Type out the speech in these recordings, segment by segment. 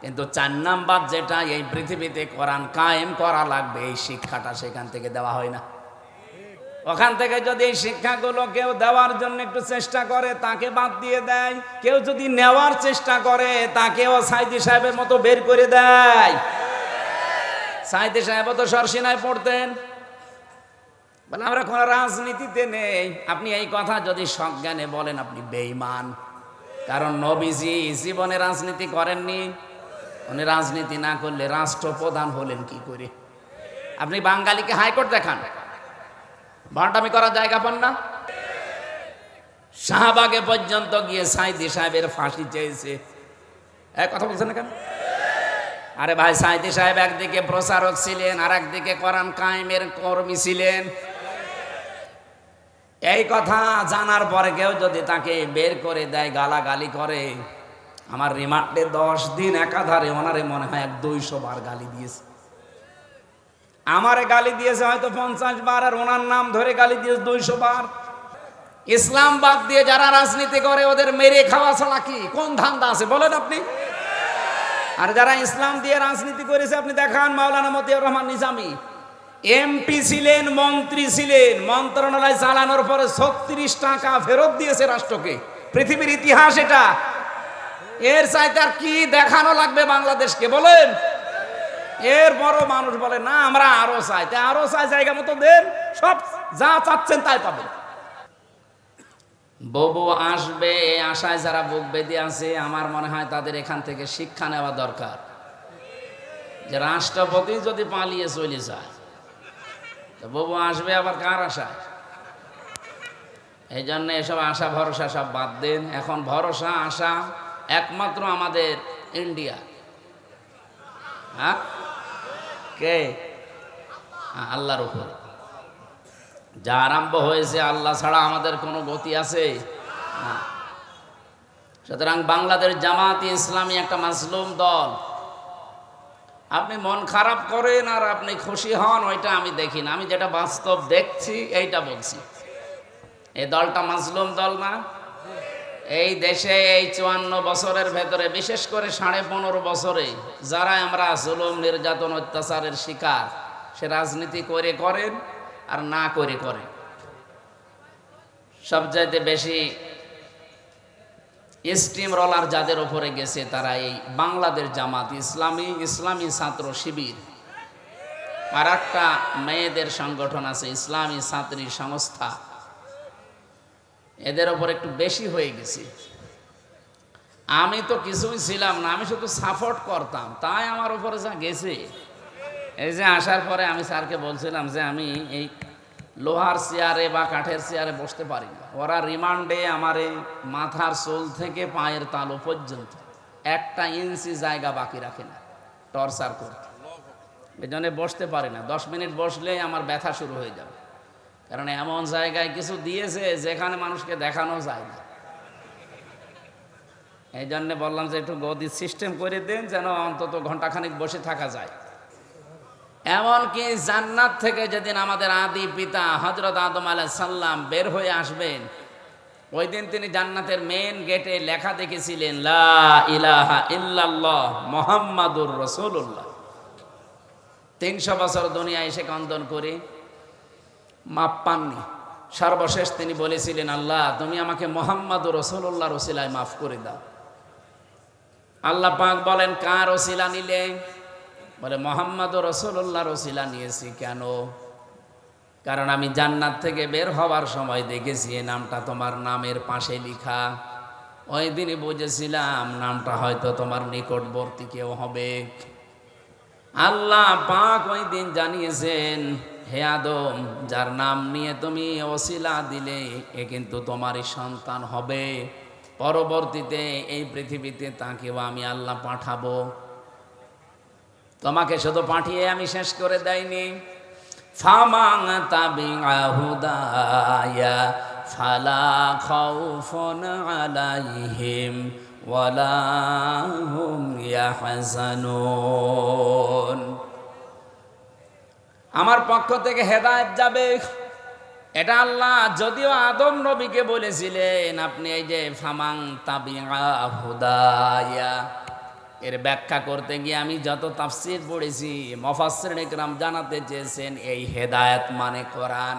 কিন্তু চার নাম্বার যেটা এই পৃথিবীতে কোরআন কায়েম করা লাগবে, এই শিক্ষাটা সেখান থেকে দেওয়া হয় না। ওখান থেকে যদি এই শিক্ষাগুলো কেউ দেওয়ার জন্য একটু চেষ্টা করে, তাকে বাদ দিয়ে দেয়। কেউ যদি নেওয়ার চেষ্টা করে, তাকেও সাইদি সাহেবের মতো বের করে দেয়। সাইদি সাহেবও তো সরসিনায় পড়তেন। বলে, আমরা কোনো রাজনীতিতে নেই। আপনি এই কথা যদি সজ্ঞানে বলেন, আপনি বেঈমান। কারণ নবীজি জীবনে রাজনীতি করেননি। উনি রাজনীতি না করলে রাষ্ট্রপ্রধান হলেন কি করে? আপনি বাঙালিকে হাইকোর্ট দেখান। ভাটামি করার জায়গা পান না? শাহবাগে পর্যন্ত গিয়ে সাইদি সাহেবের ফাঁসি চেয়েছে। এক কথা বলছেন কেন? আরে ভাই, সাইদি সাহেব একদিকে প্রচারক ছিলেন আর একদিকে কোরআন কায়েমের কর্মী ছিলেন। এই কথা জানার পরে কেউ যদি তাকে বের করে দেয়, গালাগালি করে আমার রিমান্ডে দশ দিন একাধারে ওনারে মনে হয় এক দুইশো বার গালি দিয়েছে। আমারে গালি দিয়েছে হয়তো পঞ্চাশ বার আর ওনার নাম ধরে গালি দিয়েছে দুইশো বার। ইসলাম বাদ দিয়ে যারা রাজনীতি করে ওদের মেরে খাওয়া ছাড়া কি? কোন ধান্দা আছে বলেন আপনি? আর যারা ইসলাম দিয়ে রাজনীতি করেছে, আপনি দেখান মাওলানা মতিউর রহমান নিজামি। এমপি ছিলেন, মন্ত্রী ছিলেন, মন্ত্রণালয় চালানোর পরে ছত্রিশ টাকা ফেরত দিয়েছে রাষ্ট্রকে। পৃথিবীর ইতিহাস এটা। এর চাইতে আর কি দেখানো লাগবে বাংলাদেশকে? বলেন। এর বড় মানুষ বলে, না, আমরা আরও চাই। তা আরও চাই জায়গা মতো দেন, সব যা চাচ্ছেন তাই পাবেন। ববু আসবে এই আশায় যারা বুক বেঁধে আছে, আমার মনে হয় তাদের এখান থেকে শিক্ষা নেওয়া দরকার। যে রাষ্ট্রপতি যদি পালিয়ে চলে যায়, তো ববু আসবে আবার কার আশায়? এই জন্য এসব আশা, ভরসা সব বাদ দেন। এখন ভরসা, আশা একমাত্র আমাদের ইন্ডিয়া। হ্যাঁ? কে? হ্যাঁ, আল্লাহর উপর। যা আরম্ভ হয়েছে আল্লাহ ছাড়া আমাদের কোনো গতি আছে? সুতরাং বাংলাদেশ জামাত ইসলামী একটা মাসলুম দল। আপনি মন খারাপ করেন আর আপনি খুশি হন ওইটা আমি দেখি না। আমি যেটা বাস্তব দেখছি এইটা বলছি। এই দলটা মাসলুম দল না। এই দেশে এই চুয়ান্ন বছরের ভেতরে, বিশেষ করে সাড়ে পনেরো বছরে যারা আমরা জুলুম, নির্যাতন, অত্যাচারের শিকার, সে রাজনীতি করে করেন আর না করে করে সবচাইতে বেশি স্টিম রলার যাদের ওপরে গেছে, তারা এই বাংলাদেশ জামাত ইসলামী ইসলামী ছাত্র শিবির। আর একটা মেয়েদের সংগঠন আছে, ইসলামী ছাত্রী সংস্থা। এদের ওপর একটু বেশি হয়ে গেছে। আমি তো কিছুই ছিলাম না, আমি শুধু সাপোর্ট করতাম, তাই আমার উপরে যা গেছে। এই যে আসার পরে আমি স্যারকে বলছিলাম যে আমি এই লোহার চেয়ারে বা কাঠের চেয়ারে বসতে পারি না। ওরা রিমান্ডে আমার এই মাথার চোল থেকে পায়ের তালু পর্যন্ত একটা ইঞ্চি জায়গা বাকি রাখে না, টর্চার করতে। এই জন্য বসতে পারি না, দশ মিনিট বসলেই আমার ব্যথা শুরু হয়ে যাবে। কারণ এমন জায়গায় কিছু দিয়েছে যেখানে মানুষকে দেখানো যায় না। এই জন্যে বললাম যে একটু গদি সিস্টেম করে দেন যেন অন্তত ঘন্টাখানিক বসে থাকা যায়। এমনকি জান্নাত থেকে যেদিন আমাদের আদি পিতা হজরত আদম আলাহ সাল্লাম বের হয়ে আসবেন ওই দিন তিনি জান্নাতের মেন গেটে লেখা দেখেছিলেন, লা ইলাহা ইল্লাল্লাহ রসুল্লাহ তিনশো বছর দুনিয়া এসে কন্দন করে মাপ পাননি। সর্বশেষ তিনি বলেছিলেন, আল্লাহ, তুমি আমাকে মোহাম্মদ রসুল্লাহ রসিলায় মাফ করে দাও। আল্লাহ পাক বলেন, কার রসিলা নিলে? বলে মোহাম্মদ রসুল্লাহ রসিলা নিয়েছি কেন? কারণ আমি জান্নাত থেকে বের হওয়ার সময় দেখেছি, এই নামটা তোমার নামের পাশে লিখা। ওই দিনই বুঝেছিলাম, নামটা হয়তো তোমার নিকটবর্তী কেউ হবে। আল্লাহ পাক ওই দিন জানিয়েছেন হে আদম, যার নাম নিয়ে তুমি অশিলা দিলে, এ কিন্তু তোমারই সন্তান হবে। পরবর্তীতে এই পৃথিবীতে তাকেও আমি আল্লাহ পাঠাবো। তোমাকে শুধু পাঠিয়ে আমি শেষ করে দেয়নি। ফামাং তাবিআহুদায়া ফালা খাউফুন আলাইহিম, ওয়ালা হুম ইয়াহজানুন। আমার পক্ষ থেকে হেদায়ত যাবে। এটা আল্লাহ, যদিও আদম নবীকে বলেছিলেন, আপনি এই যে ফামাং হুদায়া, এর ব্যাখ্যা করতে গিয়ে আমি যত তাফসির পড়েছি মফাসরিন ইকরাম জানাতে চেয়েছেন, এই হেদায়েত মানে কোরআন।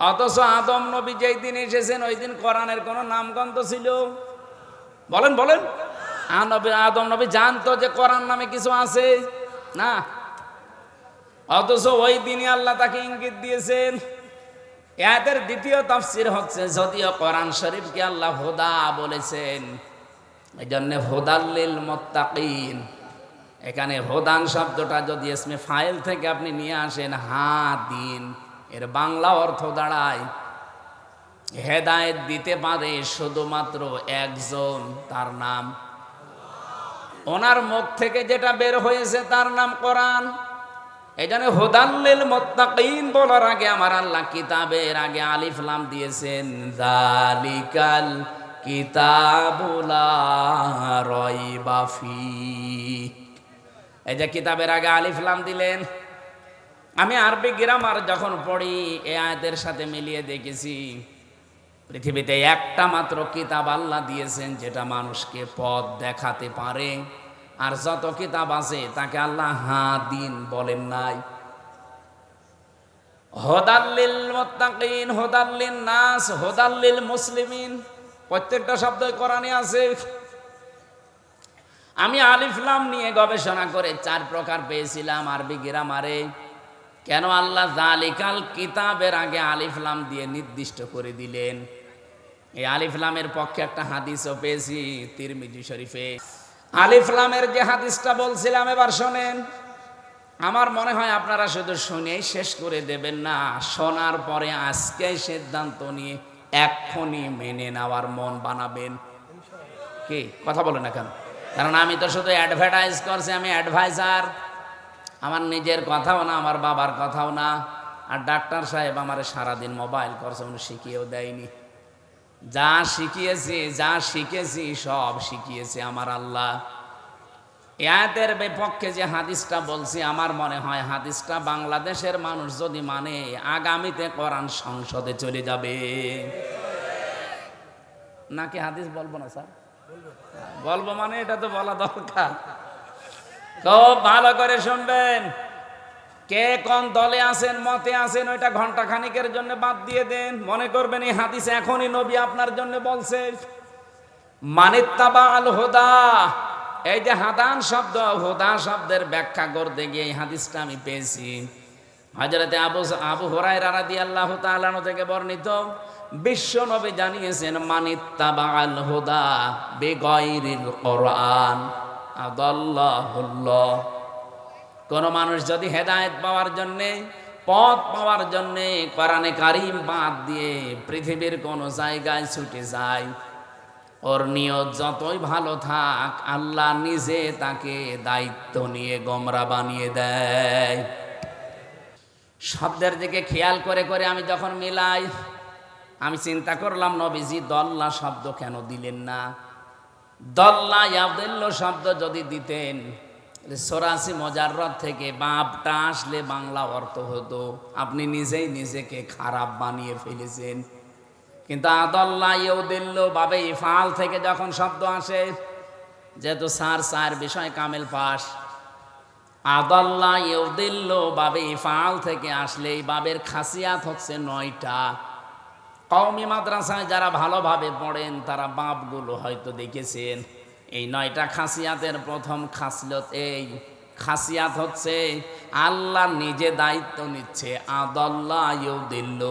অথচ আদম নবী যেই দিন এসেছেন, ওই দিন কোরআনের কোনো নামগন্ধ ছিল? বলেন বলেন। আদম নবী জানতো যে কোরআন নামে কিছু আছে? না। অথচ ওই দিনই আল্লাহ তাকে ইঙ্গিত দিয়েছেন। এদের দ্বিতীয় তাফসির হচ্ছে, যদিও কোরআন শরীফকে আল্লাহ হোদা বলেছেন এই জন্য হোদাল্লিল মোত্তাকিন। এখানে হোদান শব্দটা যদি এসমে ফাইল থেকে আপনি নিয়ে আসেন, হা, দিন, এর বাংলা অর্থ দাঁড়ায়। হেদায়েত দিতে পারে শুধুমাত্র একজন, তার নাম। ওনার মুখ থেকে যেটা বের হয়েছে, তার নাম কোরআন। এই জন্য হুদাল্লিল মুত্তাকিন বলার আগে আমার আল্লাহ কিতাবের আগে আলিফ লাম দিয়েছেন জালিকাল কিতাবুলা ফি এই যে কিতাবের আগে আলিফ লাম দিলেন। আমি আরবি গ্রামার যখন পড়ি, এ আয়াতের সাথে মিলিয়ে দেখেছি, পৃথিবীতে একটা মাত্র কিতাব আল্লাহ দিয়েছেন, যেটা মানুষকে পথ দেখাতে পারে। আর যত কিতাব আছে, তাকে আল্লাহ হা দিন বলেন নাই। হোদাল্লিল মোত্তাকিন হোদাল্লিল নাস হোদাল্লিল মুসলিমিন প্রত্যেকটা শব্দ কোরআনে আছে। আমি আলিফলাম নিয়ে গবেষণা করে চার প্রকার পেয়েছিলাম আরবি গ্রামারে। কেন আল্লাহ জালিকাল কিতাবের আগে আলিফলাম দিয়ে নির্দিষ্ট করে দিলেন? এই আলিফলামের পক্ষে একটা হাদিসও পেয়েছি, তিরমিজি শরীফে। আলিফলামের যে হাদিসটা বলছিলাম, এবার শোনেন। আমার মনে হয় আপনারা শুধু শুনেই শেষ করে দেবেন না, শোনার পরে আজকে সিদ্ধান্ত নিয়ে এক্ষুনি মেনে নেওয়ার মন বানাবেন। কি? কথা বলেন না কেন? কারণ আমি তো শুধু অ্যাডভার্টাইজ করছি, আমি অ্যাডভাইজার আমার নিজের কথাও না, আমার বাবার কথাও না। আর ডাক্তার সাহেব আমার সারাদিন মোবাইল করছে, উনি শিখিয়েও দেয়নি। যা শিখিয়েছি, যা শিখেছি, সব শিখিয়েছে আমার আল্লাহ। এয়াতের বিপক্ষে যে হাদিসটা বলছি, আমার মনে হয় হাদিসটা বাংলাদেশের মানুষ যদি মানে আগামীতে কোরআন সংসদে চলে যাবে। নাকি হাদিস বলব না, স্যার? বলব মানে এটা তো বলা দরকার। খুব ভালো করে শুনবেন। কে কোন দলে আছেন, মতে আছেন, ওইটা ঘণ্টা খানিকের জন্য বাদ দিয়ে দেন। মনে করবেন এই হাদিস এখনই নবী আপনার জন্য বলছে মানিত্তাবা আল হোদা। এই যে হাদান শব্দ, হোদা শব্দের ব্যাখ্যা করতে গিয়ে এই হাদিসটা আমি পেয়েছি। হজরতে আবু আবু হরাই রাদি আল্লাহ তালানো থেকে বর্ণিত, বিশ্ব নবী জানিয়েছেন মানিত্তাবা আল হোদা বেগয়রিল কোরআন। আদাল্লাহুল্লাহ। কোন মানুষ যদি হেদায়েত পাওয়ার জন্যে, পথ পাওয়ার জন্যে কোরআনে কারিম বাদ দিয়ে পৃথিবীর কোন জায়গায় ছুটে যায়, ওর নিয়ত যতই ভালো থাক, আল্লাহ নিজে তাকে দায়িত্ব নিয়ে গমরা বানিয়ে দেয়। শব্দের দিকে খেয়াল করে করে আমি যখন মিলাই, আমি চিন্তা করলাম, নবীজি দল্লা শব্দ কেন দিলেন না? দল্লা ইয়াবদুল্ল শব্দ যদি দিতেন সরাসি মজাররত থেকে বাপটা আসলে বাংলা অর্থ হতো। আপনি নিজেই নিজেকে খারাপ বানিয়ে ফেলেছেন। কিন্তু আদল্লা ইউদিল্ল বাবে ইফাল থেকে যখন শব্দ আসে, যেহেতু সার সার বিষয় কামেল পাস আদল্লা ইউদিল্ল বাবে ইফাল থেকে আসলে এই বাবের খাসিয়াত হচ্ছে নয়টা। কওমি মাদ্রাসায় যারা ভালোভাবে পড়েন, তারা বাপগুলো হয়তো দেখেছেন। এই নয়টা খাসিয়াতের প্রথম খাসিয়ত এই। খাসিয়াত হচ্ছে আল্লাহ নিজে দায়িত্ব নিচ্ছে আদল্লা ইউদিল্ল।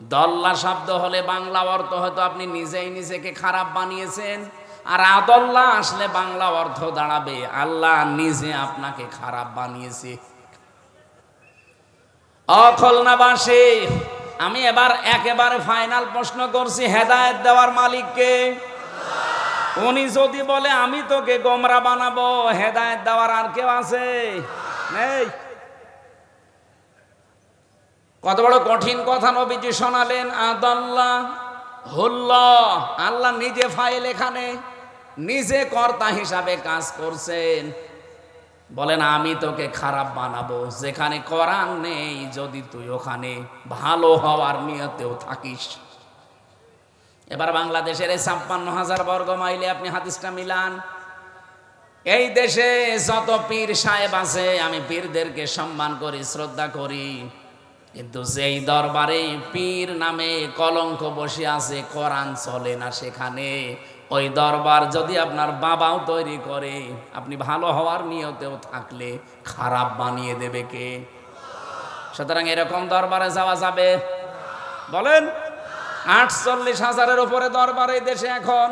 দল্লা শব্দ হলে বাংলা অর্থ হয়তো আপনি নিজেই নিজেকে খারাপ বানিয়েছেন, আর আদল্লা আসলে বাংলা অর্থ দাঁড়াবে, আল্লাহ নিজে আপনাকে খারাপ বানিয়েছে। অখলনাবাসী আমি এবার একেবারে ফাইনাল প্রশ্ন করছি, হেদায়েত দেওয়ার মালিককে। উনি যদি বলে, আমি তোকে গোমরা বানাবো, হেদায়েত দেওয়ার আর কেউ আছে? নেই। কত বড় কঠিন কথা নবীজি শোনালেন, আদাল্লাহ হুল্ল আল্লাহ নিজে ফাইল এখানে, নিজে কর্তা হিসাবে কাজ করছেন। বলেন, আমি তোকে খারাপ বানাবো, যেখানে করার নেই, যদি তুই ওখানে ভালো হওয়ার নিয়তেও থাকিস। এবার বাংলাদেশের এই ছাপ্পান্ন হাজার বর্গ মাইলে আপনি হাদিসটা মিলান। এই দেশে যত পীর সাহেব আছে, আমি পীরদেরকে সম্মান করি, শ্রদ্ধা করি। কিন্তু যেই দরবারে পীর নামে কলঙ্ক বসে আছে, কোরআন চলে না সেখানে। ওই দরবার যদি আপনার বাবাও তৈরি করে, আপনি ভালো হওয়ার নিয়তেও থাকলে খারাপ বানিয়ে দেবে কে? সুতরাং এরকম দরবারে যাওয়া যাবে। বলেন। আটচল্লিশ হাজারের উপরে দরবার এই দেশে এখন।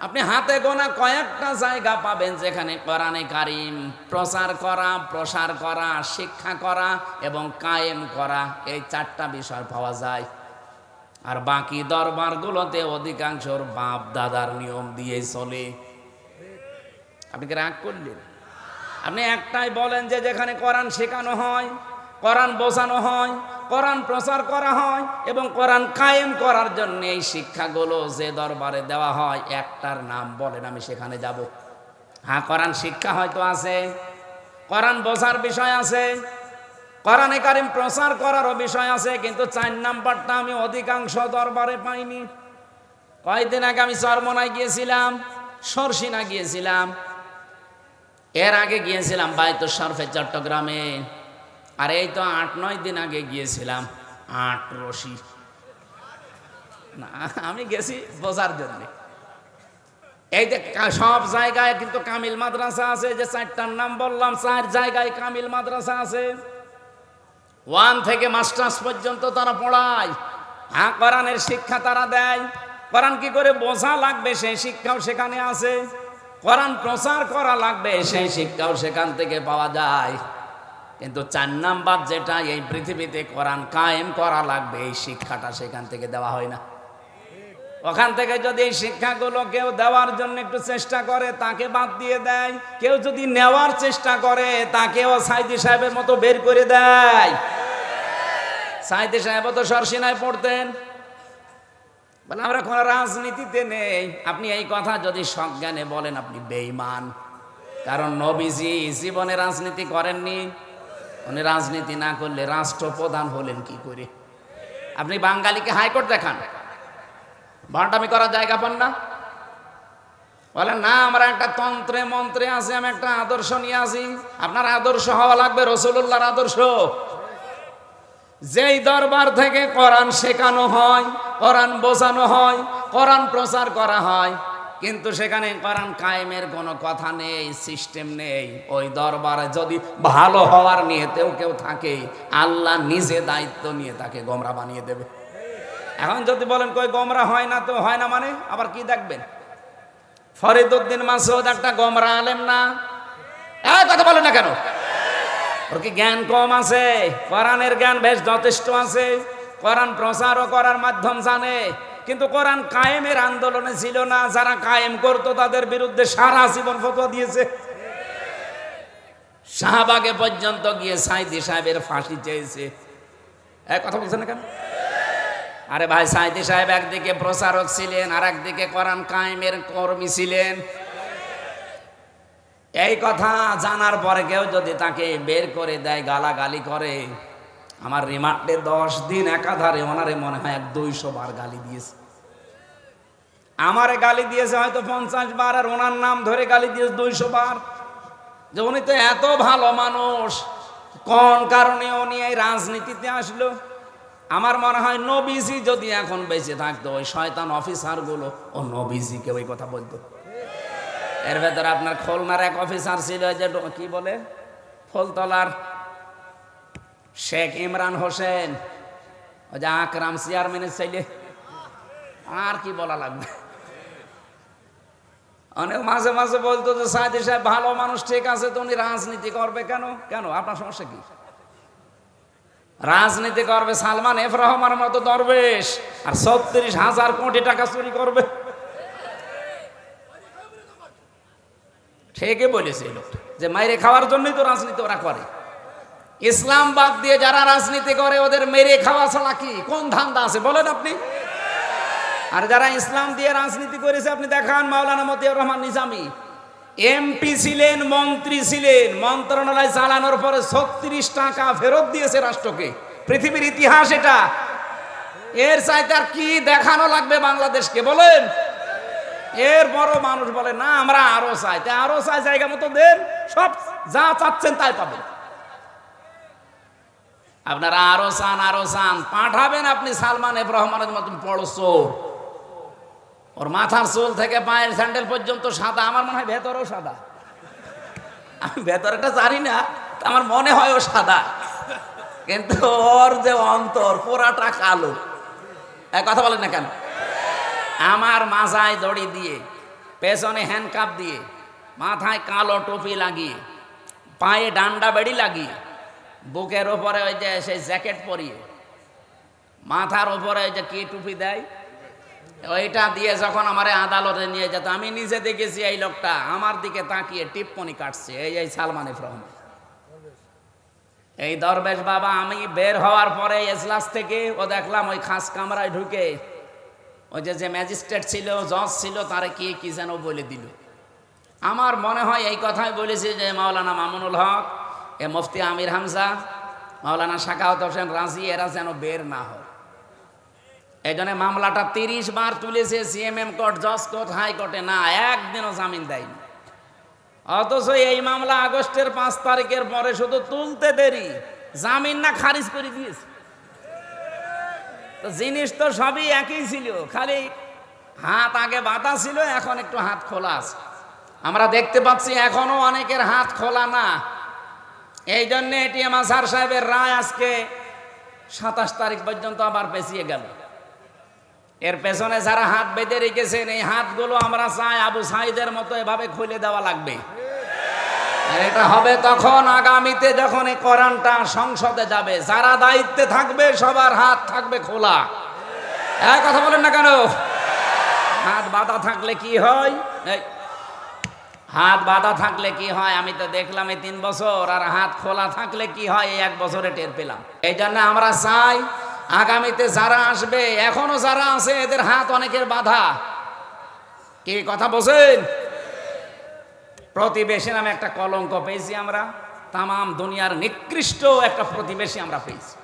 আপনি হাতে গোনা কয়েকটা জায়গা পাবেন যেখানে কোরআনে কারিম, প্রচার করা, প্রসার করা, শিক্ষা করা এবং কায়েম করা, এই চারটা বিষয় পাওয়া যায়। আর বাকি দরবারগুলোতে অধিকাংশর বাপ দাদার নিয়ম দিয়ে চলে। আপনি কি রাগ করলেন? আপনি একটাই বলেন যে যেখানে কোরআন শেখানো হয়, কোরআন বোঝানো হয় কোরআন প্রচার করা হয় এবং কোরআন কায়েম করার জন্য এই শিক্ষাগুলো যে দরবারে দেওয়া হয়, একটার নাম বলেন, আমি সেখানে যাব। হ্যাঁ কোরআন শিক্ষা হয়তো আছে, কোরআন বোঝার বিষয় আছে, কোরআনে কারিম প্রচার করারও বিষয় আছে, কিন্তু চার নাম্বারটা আমি অধিকাংশ দরবারে পাইনি। কয়েকদিন আগে আমি চরমনায় গিয়েছিলাম, সরসিনা গিয়েছিলাম। এর আগে গিয়েছিলাম বাইতো শরফে, চট্টগ্রামে। আর এই তো আট, নয় দিন আগে গিয়েছিলাম। আট রশি। না, আমি গেছি বোঝার জন্য। এই যে সব জায়গায় কিন্তু কামিল মাদ্রাসা আছে, যে চারটার নাম বললাম, চার জায়গায় কামিল মাদ্রাসা আছে। ওয়ান থেকে মাস্টার্স পর্যন্ত তারা পড়ায়। হ্যাঁ কোরআনের শিক্ষা তারা দেয়। কোরআন কি করে বোঝা লাগবে, সেই শিক্ষাও সেখানে আছে। কোরআন প্রচার করা লাগবে, সেই শিক্ষাও সেখান থেকে পাওয়া যায়। কিন্তু চার নাম্বার যেটা এই পৃথিবীতে কোরআন কায়েম করা লাগবে, এই শিক্ষাটা সেখান থেকে দেওয়া হয় না। ওখান থেকে যদি এই শিক্ষাগুলো কেউ দেওয়ার জন্য একটু চেষ্টা করে, তাকে বাদ দিয়ে দেয়। কেউ যদি নেওয়ার চেষ্টা করে, তাকেও সাইদি সাহেবের মতো বের করে দেয়। সাইদি সাহেব তো সরসিনায় পড়তেন। বলে, আমরা কোনো রাজনীতিতে নেই। আপনি এই কথা যদি সজ্ঞানে বলেন, আপনি বেইমান কারণ নবীজি জীবনে রাজনীতি করেননি। উনি রাজনীতি না করলে রাষ্ট্রপ্রধান হলেন কি করে? আপনি বাঙালিকে হাইকোর্ট দেখান। ভান্ডামি করার জায়গা পান না? বলেন, না, আমরা একটা তন্ত্রে মন্ত্রে আছি, আমি একটা আদর্শ নিয়ে আসি। আপনার আদর্শ হওয়া লাগবে রসুল্লাহর আদর্শ। যেই দরবার থেকে কোরআন শেখানো হয়, কোরআন বোঝানো হয়, কোরআন প্রচার করা হয় কিন্তু সেখানে কোরআন কায়েমের কোনো কথা নেই সিস্টেম নেই। ওই দরবারে যদি ভালো হওয়ার নিয়েতেও কেউ থাকে, আল্লাহ নিজে দায়িত্ব নিয়ে তাকে গোমরা বানিয়ে দেবে। এখন যদি বলেন, কই, গোমরা হয় না তো, হয় না মানে? আবার কি দেখবেন? ফরিদুদ্দিন মাসুদ একটা গোমরা আলেম না? এই কথা বলেন না কেন? ওর কি জ্ঞান কম আছে? কোরআনের জ্ঞান বেশ যথেষ্ট আছে। কোরআন প্রচারও করার মাধ্যম জানে। কিন্তু কোরআন কায়েমের আন্দোলনে ছিল না, যারা কায়েম করতো তাদের বিরুদ্ধে সারা জীবন ফতোয়া দিয়েছে। শাহবাগে পর্যন্ত গিয়ে সাইদি সাহেবের ফাঁসি চেয়েছে। এক কথা বলছেন না কেন? আরে ভাই, সাইদি সাহেব একদিকে প্রচারক ছিলেন আর একদিকে কোরআন কায়েমের কর্মী ছিলেন। এই কথা জানার পরে কেউ যদি তাকে বের করে দেয়, গালাগালি করে আমার রিমান্ডে দশ দিন একাধারে ওনারে মনে হয় এক দুইশো বার গালি দিয়েছে। আমারে গালি দিয়েছে হয়তো পঞ্চাশ বার আর ওনার নাম ধরে গালি দিয়েছে দুইশো বার। যে উনি তো এত ভালো মানুষ, কোন কারণে উনি এই রাজনীতিতে আসলো? আমার মনে হয় নবীজি যদি এখন বেঁচে থাকতো, ওই শয়তান অফিসারগুলো, ও নবীজিকে ওই কথা বলতো। এর ভেতরে আপনার খুলনার এক অফিসার ছিল যে কি বলে? ফুলতলার শেখ ইমরান হোসেন। ওই যে আকরাম চেয়ারম্যানের ছেলে। আর কি বলা লাগবে? অনেক মাঝে মাঝে বলতো যে, সাইদি সাহেব ভালো মানুষ, ঠিক আছে, তো উনি রাজনীতি করবে কেন? কেন? আপনার সমস্যা কি? রাজনীতি করবে সালমান এফ রহমানের মতো দরবেশ, আর ছত্রিশ হাজার কোটি টাকা চুরি করবে। ঠিকই বলেছে লোকটা। যে, মাইরে খাওয়ার জন্যই তো রাজনীতি ওরা করে। ইসলাম বাদ দিয়ে যারা রাজনীতি করে, ওদের মেরে খাওয়া ছাড়া কি? কোন ধান্দা আছে? বলেন আপনি। আর যারা ইসলাম দিয়ে রাজনীতি করেছে, আপনি দেখান মাওলানা মতিয়ার রহমান নিজামি। এমপি ছিলেন, মন্ত্রী ছিলেন, মন্ত্রণালয় চালানোর পরে ছত্রিশ টাকা ফেরত দিয়েছে রাষ্ট্রকে। পৃথিবীর ইতিহাস এটা। এর চাইতে আর কি দেখানো লাগবে বাংলাদেশকে? বলেন। এর বড় মানুষ বলে, না, আমরা আরও চাই। তা আরও চাই জায়গা মতো দেন, সব যা চাচ্ছেন তাই পাবেন। আপনারা আরও চান আরও চান। পাঠাবেন আপনি সালমান এফ রহমানের মতন বড় ওর মাথার চুল থেকে পায়ের স্যান্ডেল পর্যন্ত সাদা। আমার মনে হয় ভেতরেও সাদা। আমি ভেতরটা জানি না আমার মনে হয় ও সাদা। কিন্তু ওর যে অন্তর, পুরাটা কালো। কথা বলেন না কেন? আমার মাথায় দড়ি দিয়ে, পেছনে হ্যান্ডকাপ দিয়ে, মাথায় কালো টুপি লাগিয়ে, পায়ে ডান্ডা বেড়ি লাগিয়ে বুকের ওপরে ওই যে সেই জ্যাকেট পরিয়ে, মাথার ওপরে ওই যে কি টুপি দেয়? ওইটা দিয়ে যখন আমার আদালতে নিয়ে যেত, আমি নিজে দেখেছি এই লোকটা আমার দিকে তাকিয়ে টিপ্পনি কাটছে, এই এই সালমান রহমান এই দরবেশ বাবা, আমি বের হওয়ার পরে এজলাস থেকে ও দেখলাম ওই খাস কামরায় ঢুকে, ওই যে যে ম্যাজিস্ট্রেট ছিল, জজ ছিল, তারে কি কি যেন বলে দিল। আমার মনে হয় এই কথাই বলেছি যে, মাওলানা মামুনুল হক এ মুফতি আমির হামজা, মাওলানা শাকাওত হোসেন রাজি, এরা যেন বের না হয়। এই জন্য মামলাটা তিরিশ বার তুলেছে সিএমএম কোর্ট জজ কোর্ট হাইকোর্টে না, একদিনও জামিন দেয়নি। অথচ এই মামলা আগস্টের পাঁচ তারিখের পরে শুধু তুলতে দেরি, জামিন না খারিজ করে দিয়েছে। তো জিনিস তো সবই একই ছিল, খালি হাত আগে বাঁধা ছিল, এখন একটু হাত খোলা আছে। আমরা দেখতে পাচ্ছি এখনও অনেকের হাত খোলা না। এই জন্যে এটি আমার আসার সাহেবের রায় আজকে সাতাশ তারিখ পর্যন্ত আবার পেছিয়ে গেল। এর পেছনে যারা হাত বেঁধে রেখেছেন, এই হাতগুলো আমরা চাই আবু সাইদের মতো এভাবে খুলে দেওয়া লাগবে। এটা হবে তখন আগামীতে যখন এই কোরআনটা সংসদে যাবে, যারা দায়িত্বে থাকবে, সবার হাত থাকবে খোলা। কথা বলেন না কেন? হাত বাঁধা থাকলে কি হয়? হাত বাঁধা থাকলে কি হয়? আমি তো দেখলাম এই তিন বছর, আর হাত খোলা থাকলে কি হয়? এই এক বছরে টের পেলাম। এই জন্য আমরা চাই, আগামীতে যারা আসবে, এখনও যারা আছে, এদের হাত অনেকের বাধা। কি কথা বলছেন? প্রতিবেশী নামে একটা কলঙ্ক পেয়েছি আমরা। তামাম দুনিয়ার নিকৃষ্ট একটা প্রতিবেশী আমরা পেয়েছি।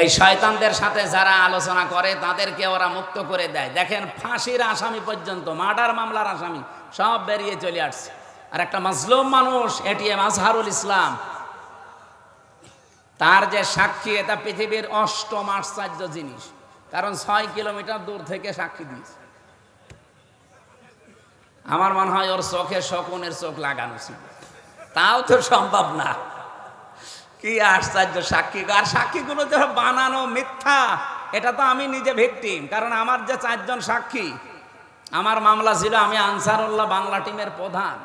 এই শয়তানদের সাথে যারা আলোচনা করে, তাদেরকে ওরা মুক্ত করে দেয়। দেখেন, ফাঁসির আসামি পর্যন্ত, মার্ডার মামলার আসামি, সব বেরিয়ে চলে আসছে। আর একটা মাজলুম মানুষ এটিএম আজহারুল ইসলাম, তার যে সাক্ষী, এটা পৃথিবীর অষ্টম আশ্চর্য জিনিস। কারণ ছয় কিলোমিটার দূর থেকে সাক্ষী দিয়েছে। আমার মনে হয় ওর চোখে শকুনের চোখ লাগানো ছিল। তাও তো সম্ভব না। কি আশ্চর্য সাক্ষী আর সাক্ষীগুলো যে বানানো মিথ্যা, এটা তো আমি নিজে ভিকটিম, কারণ আমার যে চারজন সাক্ষী, আমার মামলা ছিল আমি আনসারুল্লাহ বাংলা টিমের প্রধান।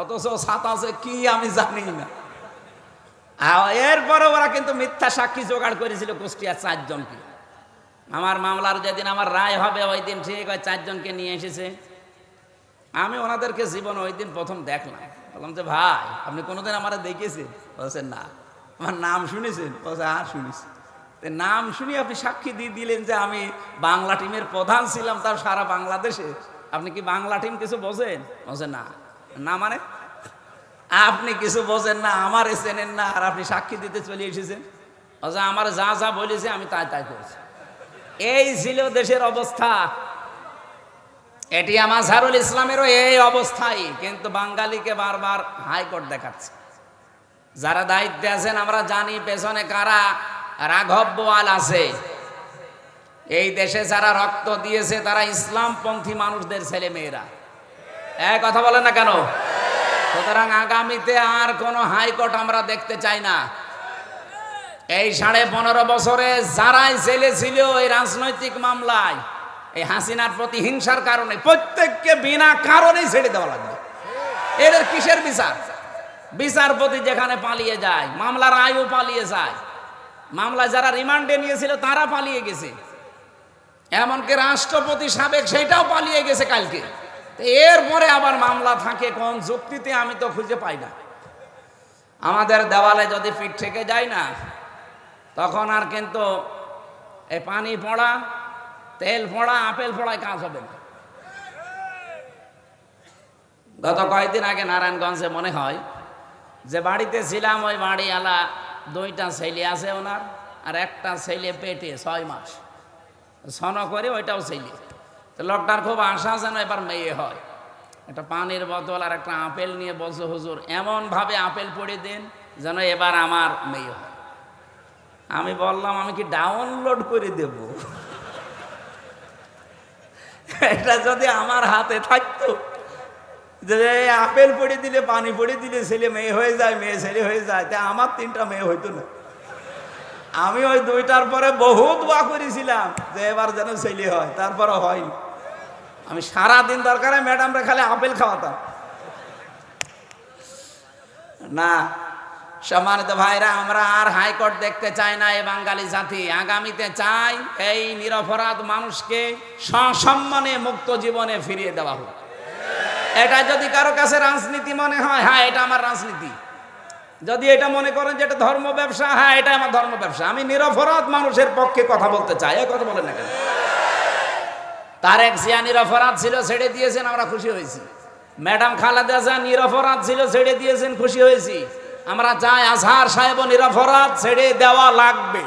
অথচ সাতাশে কি আমি জানি না। এরপরে ওরা কিন্তু মিথ্যা সাক্ষী জোগাড় করেছিল কুষ্টিয়ার চারজনকে। আমার মামলার যেদিন আমার রায় হবে, ওই দিন ঠিক ওই চারজনকে নিয়ে এসেছে। আমি ওনাদেরকে জীবন ওই দিন প্রথম দেখলাম। বললাম যে, ভাই, আপনি কোনোদিন আমার দেখেছেন বলছেন না। আমার নাম শুনেছেন? বলছে আর শুনেছি। নাম শুনি আপনি সাক্ষী দিয়ে দিলেন যে আমি বাংলা টিমের প্রধান ছিলাম তার সারা বাংলাদেশে। আপনি কি বাংলা টিম কিছু বোঝেন? বলছে না। না মানে? আপনি কিছু বোঝেন না, আমার চেনেন না, আর আপনি সাক্ষী দিতে চলে এসেছেন। বলছে আমার যা যা বলেছে, আমি তাই তাই করেছি। এই ছিল দেশের অবস্থা। এটি আমাজারুল ইসলামেরও এই অবস্থাই, কিন্তু বাঙালিকে বারবার হাইকোর্ট দেখাচ্ছে। যারা দায়িত্বে আছেন, আমরা জানি পেছনে কারা রাঘব বোয়াল আছে। এই দেশে যারা রক্ত দিয়েছে, তারা ইসলামপন্থী মানুষদের ছেলে মেয়েরা এক কথা বলেন না কেন? সুতরাং আগামীতে আর কোনো হাইকোর্ট আমরা দেখতে চাই না। এই সাড়ে পনেরো বছরে যারাই জেলে ছিল এই রাজনৈতিক মামলায়, এই হাসিনার প্রতি হিংসার কারণে প্রত্যেককে বিনা কারণেই ছেড়ে দেওয়া লাগবে। এর কিসের বিচার? বিচারপতি যেখানে পালিয়ে যায়, মামলার আয়ু পালিয়ে যায়। মামলা যারা রিমান্ডে নিয়েছিল, তারা পালিয়ে গেছে। এমনকি রাষ্ট্রপতি সাবেক সেটাও পালিয়ে গেছে কালকে। এরপরে আবার মামলা থাকে, কোন যুক্তিতে আমি তো খুঁজে পাই না। আমাদের দেওয়ালে যদি পিঠ থেকে যায় না, তখন আর কিন্তু এই পানি পড়া, তেল পড়া, আপেল পড়ায় কাজ হবে না। গত কয়েকদিন আগে নারায়ণগঞ্জে মনে হয় যে বাড়িতে ছিলাম, ওই বাড়িওয়ালা দুইটা ছেলে আছে ওনার, আর একটা ছেলে পেটে ছয় মাস। ছন করে ওইটাও ছেলে। তো লোকটার খুব আশা যেন এবার মেয়ে হয়। একটা পানির বোতল আর একটা আপেল নিয়ে বসে হুজুর, এমনভাবে আপেল পড়ে দিন যেন এবার আমার মেয়ে হয়। আমি বললাম, আমি কি ডাউনলোড করে দেব? এটা যদি আমার হাতে থাকতো যে আপেল পড়ে দিলে পানি পড়ে দিলে ছেলে মেয়ে হয়ে যায়, মেয়ে ছেলে হয়ে যায়। তা আমার তিনটা মেয়ে হইতো না। আমি ওই দুইটার পরে বহুত দোয়া করেছিলাম যে, এবার যেন ছেলে হয়। তারপরে হয়নি। আমি সারা দিন দরকারে ম্যাডামরা খালি আপেল খাওয়াতাম। না, সম্মানিত ভাইরা, আমরা আর হাইকোর্ট দেখতে চাই না এই বাঙালি জাতি। আগামীতে চাই এই নিরপরাধ মানুষকে সসম্মানে মুক্ত জীবনে ফিরিয়ে দেওয়া হোক। এটা যদি কারও কাছে রাজনীতি মনে হয় হ্যাঁ এটা আমার রাজনীতি। যদি এটা মনে করেন যে এটা ধর্ম ব্যবসা হ্যাঁ এটা আমার ধর্ম ব্যবসা। আমি নিরপরাধ মানুষের পক্ষে কথা বলতে চাই কথা বলেন না কেন? তারেক জিয়া নিরপরাধ ছিল, ছেড়ে দিয়েছেন, আমরা খুশি হয়েছি। ম্যাডাম খালেদা জিয়া নিরপরাধ ছিল, ছেড়ে দিয়েছেন, খুশি হয়েছি। আমরা চাই আজহার সাহেব নিরপরাধ, ছেড়ে দেওয়া লাগবে।